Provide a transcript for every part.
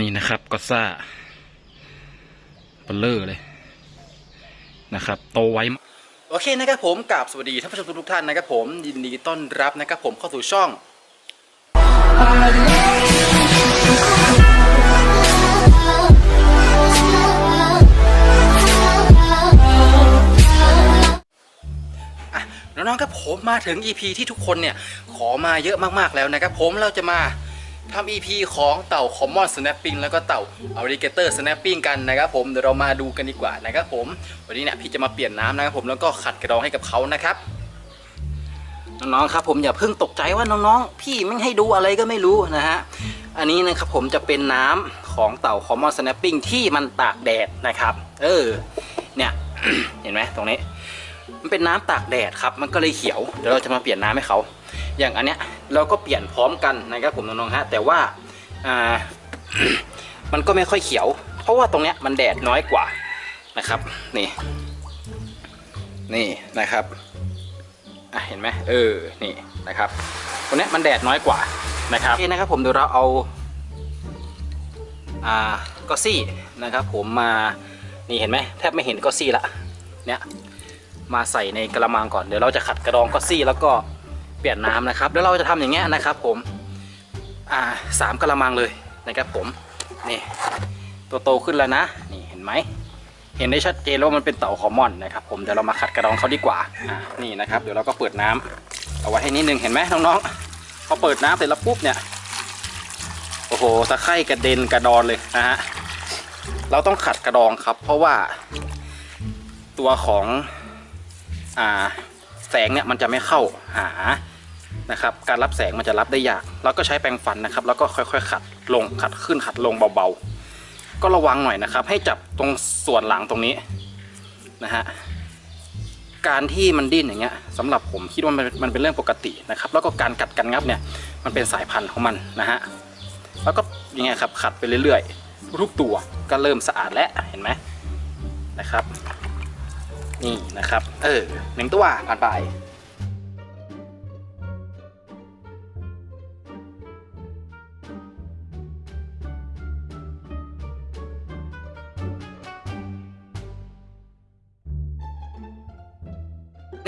นี่นะครับก็ซ่าเบลเลอร์เลยนะครับโตไวมากโอเคนะครับผมกับสวัสดีท่านผู้ชมทุกท่านนะครับผมยินดีต้อนรับนะครับผมเข้าสู่ช่องน้องๆครับผมมาถึง EP ที่ทุกคนเนี่ยขอมาเยอะมากๆแล้วนะครับผมเราจะมา ทำ EP ของเต่า Common Snapping แล้วก็เต่า Alligator Snapping กันนะครับผมเดี๋ยวเรามาดูกันดีกว่านะครับผม วันนี้เนี่ยพี่จะมาเปลี่ยนน้ำนะครับผมแล้วก็ขัดกระดองให้กับเขานะครับน้องๆครับผมอย่าเพิ่งตกใจว่าน้องๆ พี่ไม่ให้ดูอะไรก็ไม่รู้นะฮะอันนี้นะครับผมจะเป็นน้ำของเต่า Common Snapping ที่มันตากแดดนะครับ เออเนี่ยเห็นไหมตรงนี้ มันเป็นน้ำตากแดดครับ มันก็เลยเขียว เดี๋ยวเราจะมาเปลี่ยนน้ำให้เขา อย่างอันเนี้ยเราก็เปลี่ยนพร้อมกันนะครับผมน้องๆฮะแต่ว่าอ่ามันก็ไม่ค่อยเขียว เพราะว่าตรงเนี้ยมันแดดน้อยกว่านะครับนี่นี่นะครับอะเห็นไหมเออนี่นะครับตรงเนี้ยมันแดดน้อยกว่านะครับโอเคนะครับผมเดี๋ยวเราเอาอ่าก็ซี่นะครับผมมานี่เห็นไหมแทบไม่เห็นก็ซี่ละเนี่ยมาใส่ในกระมังก่อนเดี๋ยวเราจะขัดกระดองก็ซี่แล้วก็ เปลี่ยนน้ำนะครับ แล้วเราจะทำอย่างเงี้ยนะครับ ผมอ่าสามกระมังเลยนะครับผมนี่ตัวโตขึ้นแล้วนะนี่เห็นไหมเห็นได้ชัดเจนว่ามันเป็นเต่าคอมมอนนะครับ ผมเดี๋ยวเรามาขัดกระดองเขาดีกว่าอ่านี่นะครับ เดี๋ยวเราก็เปิดน้ำเอาไว้ให้นิดนึงเห็นไหมน้องๆพอเปิดน้ำเสร็จแล้วปุ๊บเนี่ยโอ้โหตะไคร่กระเด็นกระดอนเลยนะฮะเราต้องขัดกระดองครับ เพราะว่าตัวของอ่าแสงเนี่ยมันจะไม่เข้าหา นะครับการรับแสงมันจะรับได้ยากเราก็ใช้แปรงฟันนะครับ แล้วก็ค่อยๆขัดลงขัดขึ้นขัดลงเบาๆ ก็ระวังหน่อยนะครับ ให้จับตรงส่วนหลังตรงนี้นะฮะการที่มันดิ้นอย่างเงี้ยสำหรับผมคิดว่ามันมันเป็นเรื่องปกตินะครับ แล้วก็การกัดกันงับเนี่ยมันเป็นสายพันธุ์ของมันนะฮะแล้วก็ย่างเงี้ยครับขัดไปเรื่อยๆ ทุกตัวก็เริ่มสะอาดแล้วเห็นไหมนะครับ นี่นะครับ เออหนึ่งตัวผ่านไป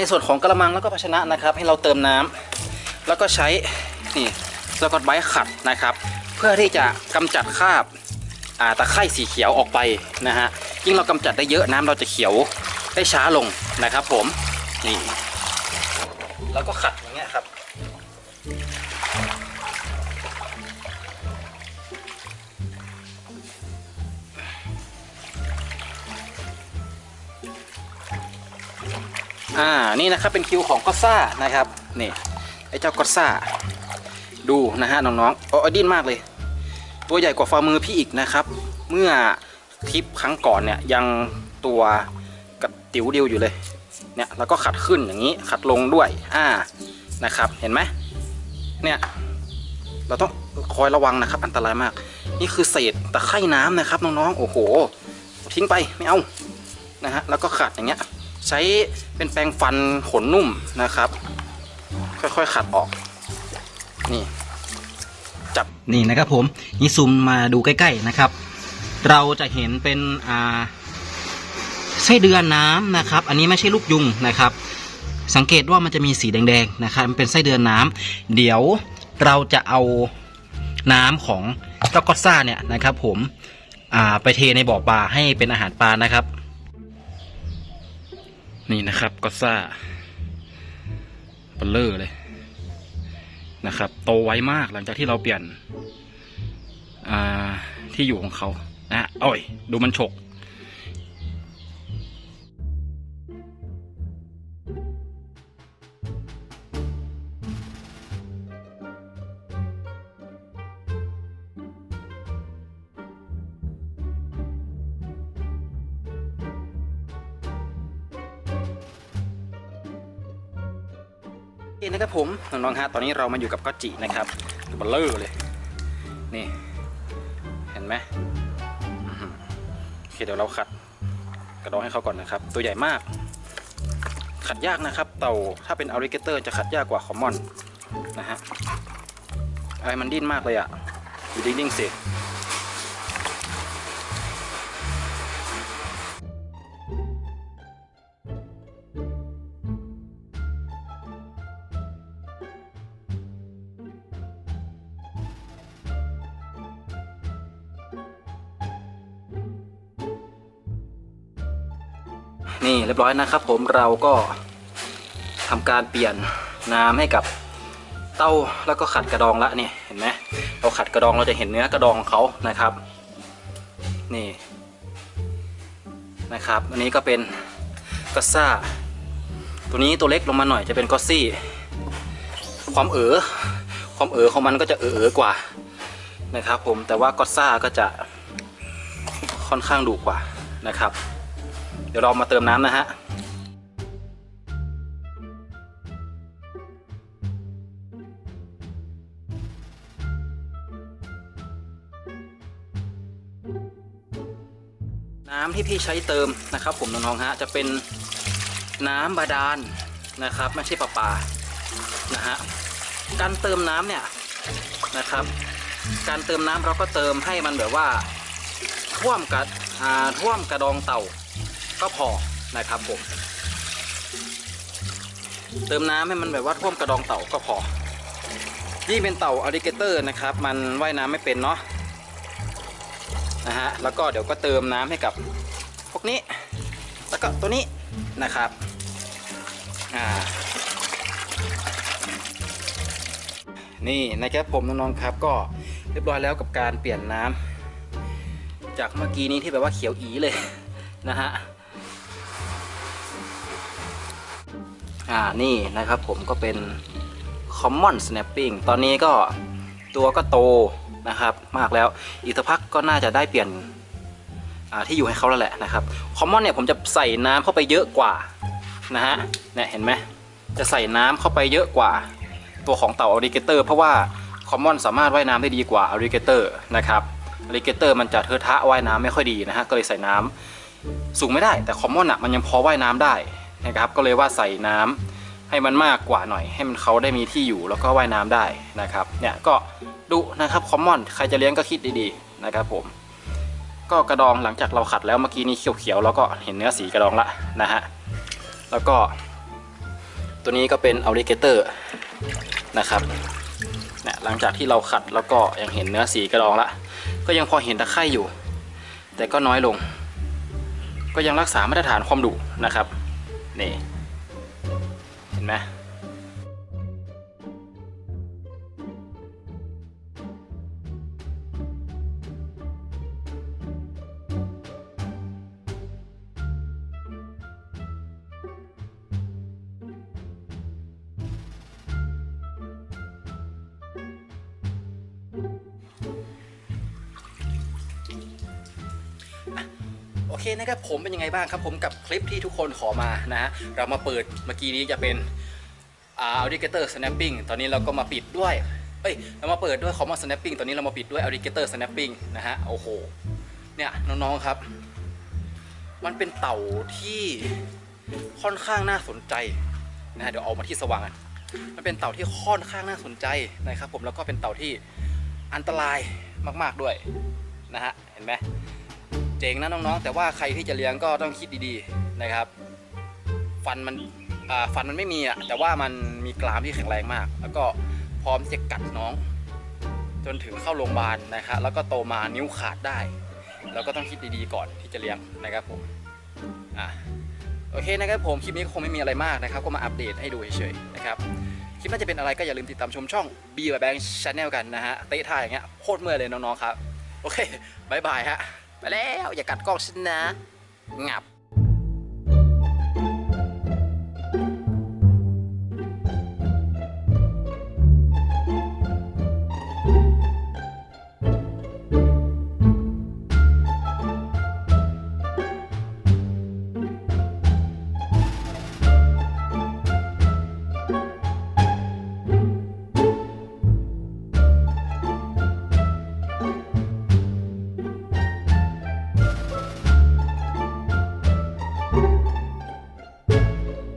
ในส่วนของกระมังแล้วก็ภาชนะนะครับ ให้เราเติมน้ำแล้วก็ใช้นี่สกอตไบรท์ขัดนะครับ เพื่อที่จะกำจัดคราบาตะไคร่สีเขียวออกไปนะฮะยิ่งเรากำจัดได้เยอะน้ำเราจะเขียวได้ช้าลงนะครับ ผมนี่แล้วก็ขัด อ่านี่นะครับเป็นคิวของก็ซ่านะครับนี่ไอ้เจ้าก็ซ่าดูนะฮะน้องๆโอ้ยดิ้นมากเลย ตัวใหญ่กว่าฝ่ามือพี่อีกนะครับ เมื่อทริปครั้งก่อนเนี่ยยังตัวกับติ๋วเดียวอยู่เลยเนี่ยแล้วก็ขัดขึ้นอย่างนี้ขัดลงด้วยอ่านะครับเห็นไหมเนี่ยเราต้องคอยระวังนะครับ อันตรายมาก นี่คือเศษตะไคร่น้ำนะครับน้องๆโอ้โห ทิ้งไปไม่เอานะฮะแล้วก็ขัดอย่างเงี้ย ใช้เป็นแปรงฟันขนนุ่มนะครับ ค่อยๆขัดออก นี่จับนี่นะครับผมนี่ซูมมาดูใกล้ ๆนะครับ เราจะเห็นเป็นอ่าไส้เดือนน้ำนะครับ อันนี้ไม่ใช่ลูกยุงนะครับ สังเกตว่ามันจะมีสีแดงๆนะครับมันเป็นไส้เดือนน้ำเดี๋ยวเราจะเอาน้ำของเจ้ากอตซ่าเนี่ยนะครับ ผมไปเทในบ่อปลาให้เป็นอาหารปลานะครับ นี่นะครับก็ซ่าเบลเลอร์เลยนะครับ โตไวมากหลังจากที่เราเปลี่ยนที่อยู่ของเขานะอ้อย ดูมันฉก เคนะครับผมน้องๆฮะตอนนี้เรามาอยู่กับก็จินะครับตัวเบลเลอร์เลย นี่ เห็นไหมโอเคเดี๋ยวเราขัดกระดองให้เขาก่อนนะครับ ตัวใหญ่มาก ขัดยากนะครับ เต่าถ้าเป็นอ l ริเกเตอร์จะขัดยากกว่าคอมมอนนะฮะไอะไรมันดิ้นมากเลยอะ่ะอยู่ดิ้งๆสิ นี่เรียบร้อยนะครับผมเราก็ทำการเปลี่ยนน้ำให้กับเต้าแล้วก็ขัดกระดองละนี่เห็นไหมเราขัดกระดองเราจะเห็นเนื้อกระดองของเขานะครับ นี่นะครับ อันนี้ก็เป็นกัสซ่า ตัวนี้ตัวเล็กลงมาหน่อยจะเป็นกอซี่ ความเอ๋อความเอ๋อของมันก็จะเอ๋อกว่านะครับ ผมแต่ว่ากอซ่าก็จะค่อนข้างดุกว่านะครับ เดี๋ยวเรามาเติมน้ำนะฮะน้ำที่พี่ใช้เติมนะครับผมน้องๆฮะจะเป็นน้ำบาดาลนะครับ ไม่ใช่ประปานะฮะการเติมน้ำเนี่ยนะครับ การเติมน้ำเราก็เติมให้มันแบบว่าท่วมกับอ่าท่วมกระดองเต่า ก็พอนะครับผม เติมน้ำให้มันแบบว่าท่วมกระดองเต่าก็พอยิ่งเป็นเต่าอลิเกเตอร์นะครับ มันว่ายน้ำไม่เป็นเนาะนะฮะแล้วก็เดี๋ยวก็เติมน้ำให้กับพวกนี้ แล้วก็ตัวนี้นะครับอ่านี่นะครับผมน้องๆครับก็เรียบร้อยแล้วกับการเปลี่ยนน้ำจากเมื่อกี้นี้ที่แบบว่าเขียวอีเลยนะฮะ อ่านี่นะครับผมก็เป็น common snapping ตอนนี้ก็ตัวก็โตนะครับมากแล้วอีกสักพักก็น่าจะได้เปลี่ยนที่อยู่ให้เขาแล้วแหละนะครับ common เนี่ยผมจะใส่น้ำเข้าไปเยอะกว่านะฮะเนี่ยเห็นไหมจะใส่น้ำเข้าไปเยอะกว่า ตัวของเต่าอ l ลิเกเตอร์เพราะว่า common สามารถว่ายน้ำได้ดีกว่าอ l ลิเกเตอร์นะครับอ l ลิเกเตอร์มันจะเทอะทะว่ายน้ำไม่ค่อยดีนะฮะก็เลยใส่น้ำสูงไม่ได้ แต่ common อะมันยังพอว่ายน้ำได้ นะครับ ก็เลยว่าใส่น้ำให้มันมากกว่าหน่อย ให้มันเขาได้มีที่อยู่แล้วก็ว่ายน้ำได้นะครับ เนี่ยก็ดูนะครับ common ใครจะเลี้ยงก็คิดดีๆนะครับผม ก็กระดองหลังจากเราขัดแล้วเมื่อกี้นี้เขียวๆแล้วก็เห็นเนื้อสีกระดองละนะฮะแล้วก็ ตัวนี้ก็เป็นอ l ลิเกเตอร์นะครับเนี่ยหลังจากที่เราขัดแล้วก็ยังเห็นเนื้อสีกระดองละ ก็ยังพอเห็นตะไคร่อยู่ แต่ก็น้อยลง ก็ยังรักษามาตรฐานความดุนะครับ นี่ เห็นไหม โอเคนะครับผมเป็นยังไงบ้างครับผมกับคลิปที่ทุกคนขอมานะฮะเรามาเปิดเมื่อกี้นี้จะเป็นอ่า alligator snapping ตอนนี้เราก็มาปิดด้วยเอ้ยเรามาเปิดด้วย common snapping ตอนนี้เรามาปิดด้วย alligator snapping นะฮะโอ้โหเนี่ยน้องๆครับ มันเป็นเต่าที่ค่อนข้างน่าสนใจนะฮะเดี๋ยวเอามาที่สว่างกันมันเป็นเต่าที่ค่อนข้างน่าสนใจนะครับ ผมแล้วก็เป็นเต่าที่อันตรายมาก ๆด้วยนะฮะเห็นไหม เจ๋งนะน้องๆ แต่ว่าใครที่จะเลี้ยงก็ต้องคิดดีๆนะครับ ฟันมันฟันมันไม่มีอะแต่ว่ามันมีกรามที่แข็งแรงมาก แล้วก็พร้อมจะกัดน้อง จนถึงเข้าโรงพยาบาลนะครับแล้วก็โตมานิ้วขาดได้เราก็ต้องคิดดีๆก่อนที่จะเลี้ยงนะครับผมอะโอเคนะครับผมคลิปนี้ก็คงไม่มีอะไรมากนะครับ ก็มาอัปเดตให้ดูเฉยๆนะครับคลิปน่าจะเป็นอะไรก็อย่าลืมติดตามชมช่อง B Bank Channel กันนะฮะเตะท่าอย่างเงี้ยโคตรเมื่อยเลยน้องๆครับ โอเคบายบายฮะ ไปแล้วอย่ากัดกล้องฉันนะ งับ